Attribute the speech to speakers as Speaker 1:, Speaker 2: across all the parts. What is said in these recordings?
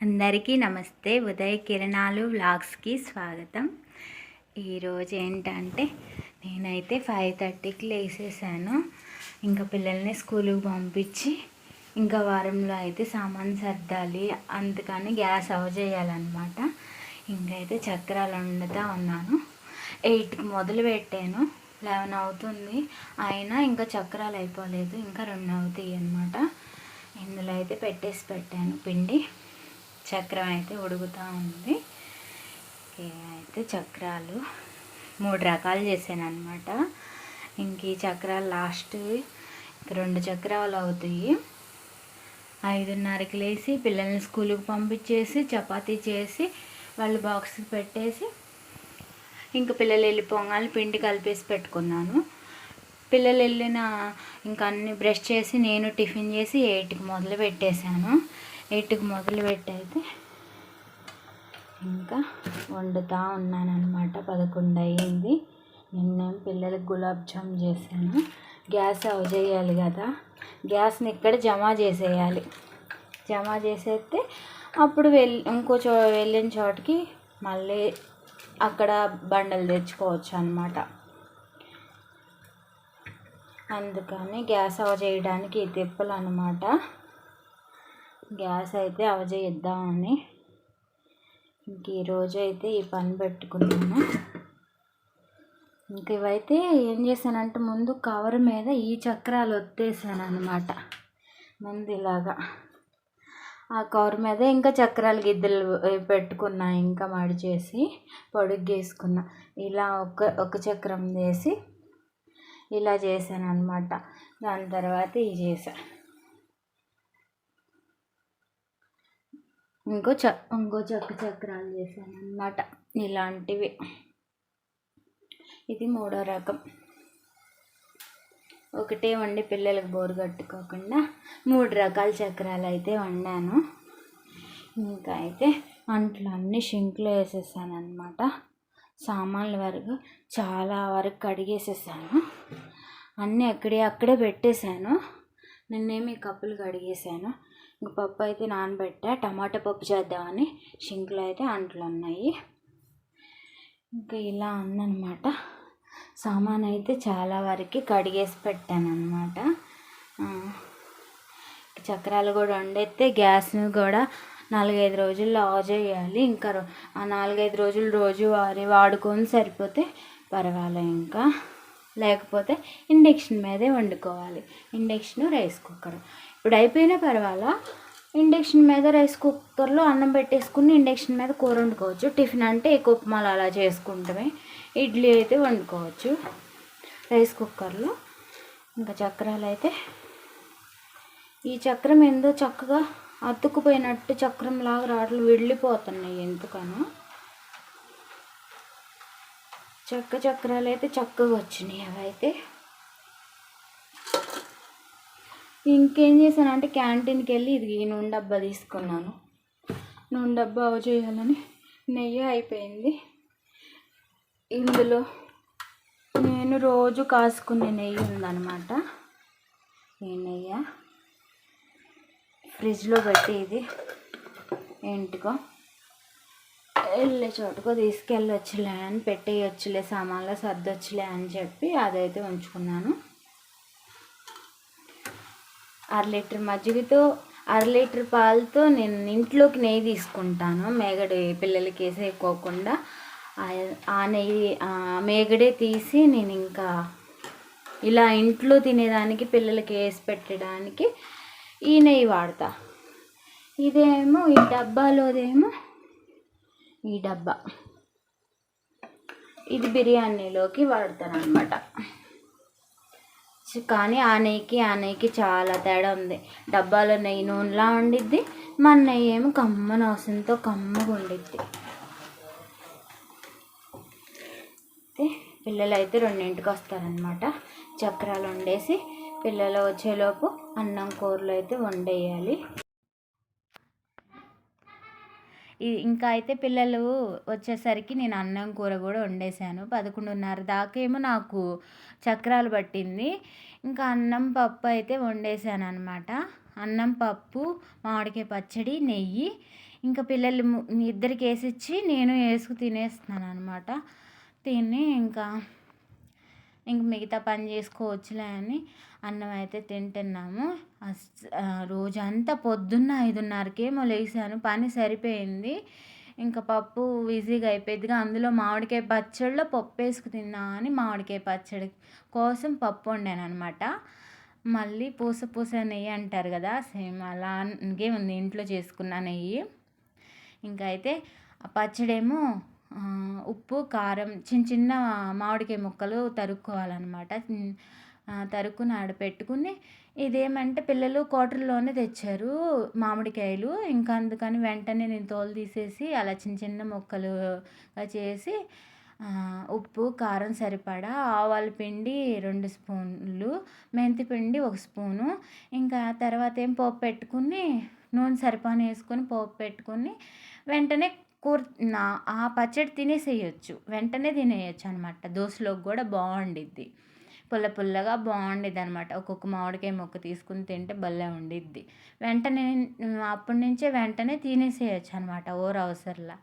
Speaker 1: అందరికీ నమస్తే. ఉదయ కిరణాలు వ్లాగ్స్కి స్వాగతం. ఈరోజు ఏంటంటే నేనైతే ఫైవ్ థర్టీకి లేసేసాను. ఇంకా పిల్లల్ని స్కూల్కి పంపించి ఇంకా వారంలో అయితే సామాన్ సర్దాలి. అందుకని గ్యాస్ ఆఫ్ చేయాలన్నమాట. ఇంకైతే చక్రాలు వండుతూ ఉన్నాను. ఎయిట్కి మొదలు పెట్టాను. లెవెన్ అవుతుంది. అయినా ఇంకా చక్రాలు అయిపోలేదు. ఇంకా రెండు అవుతాయి అన్నమాట. ఇందులో అయితే పెట్టేసి పెట్టాను పిండి. చక్రం అయితే ఉడుకుతూ ఉంది. అయితే చక్రాలు మూడు రకాలు చేశాను అనమాట ఇంక ఈ చక్రాలు లాస్ట్ రెండు చక్రాలు అవుతాయి. ఐదున్నరకి లేచి పిల్లల్ని స్కూల్కి పంపించేసి చపాతీ చేసి వాళ్ళు బాక్స్కి పెట్టేసి ఇంకా పిల్లలు వెళ్ళి పొంగాలి పిండి కలిపేసి పెట్టుకున్నాను. పిల్లలు వెళ్ళిన ఇంకా అన్ని బ్రష్ చేసి నేను టిఫిన్ చేసి ఎయిట్కి మొదలు పెట్టేశాను. ఎయిట్కి మొదలు పెట్టయితే ఇంకా వండుతూ ఉన్నాను అనమాట పదకొండు అయ్యింది. నిన్నేం పిల్లలకి గులాబ్ జామ్ చేశాను. గ్యాస్ ఆఫ్ చేయాలి కదా. గ్యాస్ని ఇక్కడ జమ చేసేయాలి. జమ చేసేస్తే అప్పుడు వెళ్ళి ఇంకో చో వెళ్ళిన చోటికి మళ్ళీ అక్కడ బండలు తెచ్చుకోవచ్చు అనమాట అందుకని గ్యాస్ అవ చేయడానికి ఈ తిప్పలు అనమాట గ్యాస్ అయితే ఆఫ్ చేయిద్దామని ఇంక ఈరోజు అయితే ఈ పని పెట్టుకున్నాను. ఇంక ఇవైతే ఏం చేశానంటే ముందు కవర్ మీద ఈ చక్రాలు ఒత్తేసాను అనమాట ముందు ఇలాగా. ఆ కవర్ మీద ఇంకా చక్రాలు గిద్దలు పెట్టుకున్నా ఇంకా మడిచేసి పొడుగేసుకున్నా ఇలా ఒక ఒక చక్రం వేసి ఇలా చేశాను అనమాట దాని తర్వాత ఇది చేశాను ఇంకో చ ఇంకో చక్క చక్రాలు చేశాను అన్నమాట ఇలాంటివి. ఇది మూడో రకం. ఒకటే వండి పిల్లలకు బోరు కట్టుకోకుండా మూడు రకాల చక్రాలు అయితే వండాను. ఇంకా అయితే అంట్లు అన్నీ షింక్లో వేసేసాను అనమాట సామాన్ల వరకు చాలా వరకు కడిగేసేసాను. అన్నీ అక్కడే అక్కడే పెట్టేశాను. నిన్నేమి కప్పులు కడిగేసాను ఇంక పప్పు అయితే నానబెట్టా టమాటా పప్పు చేద్దామని షింక్లో అయితే అంట్లు ఉన్నాయి. ఇంకా ఇలా ఉందన్నమాట. సామాన్ అయితే చాలా వరకు కడిగేసి పెట్టాను చక్రాలు కూడా వండేస్తే గ్యాస్ను కూడా నాలుగైదు రోజుల్లో ఆఫ్ చేయాలి. ఇంకా ఆ నాలుగైదు రోజులు రోజు వారి వాడుకొని సరిపోతే పర్వాలే ఇంకా. లేకపోతే ఇండక్షన్ మీదే వండుకోవాలి. Induction rice cooker. ఇప్పుడు అయిపోయినా పర్వాలా? ఇండక్షన్ మీద రైస్ కుక్కర్లో అన్నం పెట్టేసుకుని ఇండక్షన్ మీద కూర వండుకోవచ్చు. టిఫిన్ అంటే ఎక్కువ ఉప్మాలు అలా చేసుకుంటామే. ఇడ్లీ అయితే వండుకోవచ్చు. రైస్ కుక్కర్లో. ఇంకా చక్రాలు అయితే. ఈ చక్రం ఏందో చక్కగా అతుక్కుపోయినట్టు చక్రం లాగా రాట్లు వెళ్ళిపోతున్నాయి ఎందుకనో. చక్క చక్రాలు అయితే చక్కగా వచ్చినాయి అవైతే. ఇంకేం చేశానంటే క్యాంటీన్కి వెళ్ళి ఇది ఈ నూనె డబ్బా తీసుకున్నాను. నూనె డబ్బా అవ చేయాలని నెయ్యి అయిపోయింది. ఇందులో నేను రోజు కాసుకునే నెయ్యి ఉందన్నమాట. ఈ నెయ్యి ఫ్రిడ్జ్లో పెట్టి ఇది ఏంటికో వెళ్ళే చోటుకో తీసుకెళ్ళొచ్చులే అని పెట్టేయొచ్చులే సామాన్లో సర్దొచ్చులే అని చెప్పి అదైతే ఉంచుకున్నాను. అర లీటర్ మజ్జిగతో అర లీటర్ పాలతో నేను ఇంట్లోకి నెయ్యి తీసుకుంటాను. మేగడి పిల్లలకి వేసేకోకుండా ఆ- నెయ్యి ఆ మేగడే తీసి నేను ఇంకా ఇలా ఇంట్లో తినేదానికి పిల్లలకి వేసి పెట్టడానికి ఈ నెయ్యి వాడతా. ఇదేమో ఈ డబ్బాలోదేమో ఈ డబ్బా. ఇది బిర్యానీలోకి వాడతాను అనమాట కానీ ఆ నెయ్యికి ఆ నెయ్యికి చాలా తేడా ఉంది. డబ్బాలో నెయ్యి నూనెలా ఉండిద్ది మన నెయ్యి ఏమో కమ్మన వాసనతో కమ్మగా ఉండిద్ది. పిల్లలు అయితే రెండింటికి వస్తారనమాట చక్రాలు వండేసి పిల్లలు వచ్చేలోపు అన్నం కూరలు అయితే వండేయాలి. ఇంకా అయితే పిల్లలు వచ్చేసరికి నేను అన్నం కూర కూడా వండేసాను పదకొండున్నర దాకా ఏమో నాకు చక్రాలు పట్టింది. ఇంకా అన్నం పప్పు అయితే వండేసాను అనమాట అన్నం పప్పు మామిడికాయ పచ్చడి నెయ్యి. ఇంకా పిల్లలు ఇద్దరికి వేసిచ్చి నేను వేసుకు తినేస్తున్నాను అనమాట తిని ఇంకా ఇంక మిగతా పని చేసుకోవచ్చులే అని అన్నం అయితే తింటున్నాము. రోజంతా పొద్దున్న ఐదున్నరకేమో లేచాను పని సరిపోయింది. ఇంకా పప్పు ఈజీగా అయిపోయిందిగా అందులో మామిడికాయ పచ్చడిలో పప్పు వేసుకు తిన్నా అని మామిడికాయ పచ్చడి కోసం పప్పు వండాను అనమాట మళ్ళీ పూస పూస నెయ్యి అంటారు కదా సేమ్ అలాగే ఉంది. ఇంట్లో చేసుకున్న నెయ్యి. ఇంకా అయితే ఆ పచ్చడేమో ఉప్పు కారం చిన్న చిన్న మామిడికాయ ముక్కలు తరుక్కోవాలన్నమాట. తరుక్కుని ఆడ పెట్టుకుని ఇదేమంటే పిల్లలు క్వార్టర్లోనే తెచ్చారు మామిడికాయలు. ఇంకా అందుకని వెంటనే నేను తోలు తీసేసి అలా చిన్న చిన్న ముక్కలుగా చేసి ఉప్పు కారం సరిపడా ఆవాల పిండి రెండు స్పూన్లు మెంతి పిండి ఒక స్పూను. ఇంకా తర్వాత ఏం పోపు పెట్టుకుని నూనె సరిపాని వేసుకొని పోపు పెట్టుకుని వెంటనే కూర నా- ఆ పచ్చడి తినేసేయచ్చు. వెంటనే తినేయచ్చు అనమాట దోశలోకి కూడా బాగుండిద్ది. పుల్ల పుల్లగా బాగుండిద్ది అనమాట ఒక్కొక్క మామిడికాయ ముక్క తీసుకుని తింటే భలే ఉండిద్ది. వెంటనే అప్పటి నుంచే వెంటనే తినేసేయచ్చు అనమాట ఓర అవసరంలా.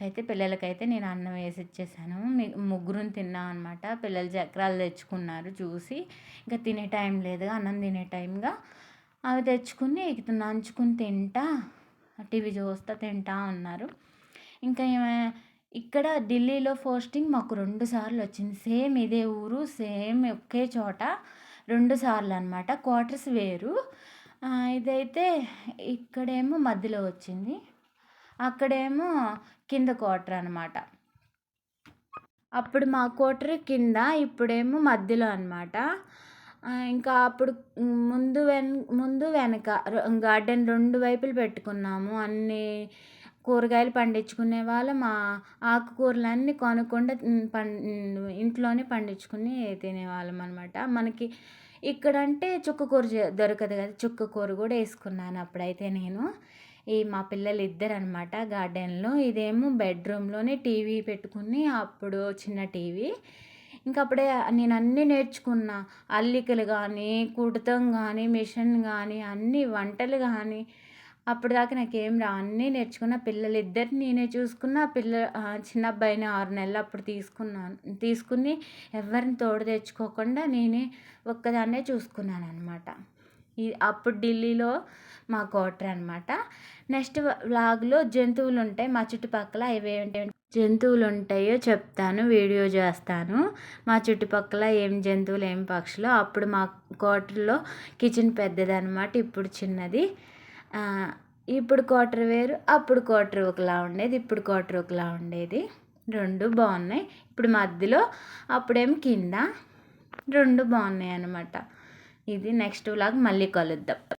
Speaker 1: అయితే పిల్లలకైతే నేను అన్నం వేసి ఇచ్చేసాను మీ ముగ్గురుని తిన్నాం అనమాట పిల్లలు చక్రాలు తెచ్చుకున్నారు చూసి. ఇంకా తినే టైం లేదుగా అన్నం తినే టైంగా. అవి తెచ్చుకుని ఇక నంచుకుని తింటా. టీవీ చూస్తా తింటా ఉన్నారు ఇంకా ఇక్కడ ఢిల్లీలో పోస్టింగ్ మాకు రెండు సార్లు వచ్చింది. సేమ్ ఇదే ఊరు సేమ్ ఒకే చోట రెండు సార్లు అనమాట క్వార్టర్స్ వేరు. ఇదైతే ఇక్కడేమో మధ్యలో వచ్చింది. అక్కడేమో కింద క్వార్టర్ అనమాట అప్పుడు మా క్వార్టర్ కింద ఇప్పుడేమో మధ్యలో అనమాట ఇంకా అప్పుడు ముందు వెన్ ముందు వెనక గార్డెన్ రెండు వైపులు పెట్టుకున్నాము. అన్ని కూరగాయలు పండించుకునే వాళ్ళం. ఆ ఆకుకూరలన్నీ కొనకుండా పం ఇంట్లోనే పండించుకుని తినేవాళ్ళం అనమాట మనకి ఇక్కడంటే చుక్క కూర దొరకదు కదా. చుక్క కూర కూడా వేసుకున్నాను అప్పుడైతే నేను. ఈ మా పిల్లలు ఇద్దరు అనమాట గార్డెన్లో. ఇదేమో బెడ్రూమ్లోనే టీవీ పెట్టుకుని అప్పుడు చిన్న టీవీ. ఇంకా అప్పుడే నేను అన్నీ నేర్చుకున్నా. అల్లికలు కానీ కుడతం కానీ మిషన్ కానీ అన్నీ వంటలు కానీ అప్పుడు దాకా నాకేం రా అన్నీ నేర్చుకున్న. పిల్లలు ఇద్దరిని నేనే చూసుకున్న. పిల్ల చిన్న అబ్బాయిని ఆరు నెలలు అప్పుడు తీసుకున్నాను. తీసుకుని ఎవరిని తోడు తెచ్చుకోకుండా నేనే ఒక్కదాన్నే చూసుకున్నాను అనమాట ఈ అప్పుడు ఢిల్లీలో మా క్వార్టర్ అనమాట నెక్స్ట్ వ్లాగ్లో జంతువులు ఉంటాయి మా చుట్టుపక్కల. ఇవి ఏంటి జంతువులు ఉంటాయో చెప్తాను వీడియో చేస్తాను. మా చుట్టుపక్కల ఏం జంతువులు ఏం పక్షులు అప్పుడు మా క్వార్టర్లో కిచెన్ పెద్దదన్నమాట. ఇప్పుడు చిన్నది. ఇప్పుడు క్వార్టర్ వేరు అప్పుడు క్వార్టర్ ఒకలా ఉండేది ఇప్పుడు క్వార్టర్ ఒకలా ఉండేది. రెండు బాగున్నాయి. ఇప్పుడు మధ్యలో అప్పుడేమి కింద రెండు బాగున్నాయి అన్నమాట ఇది నెక్స్ట్ వ్లాగ్ మళ్ళీ కలుద్దాం.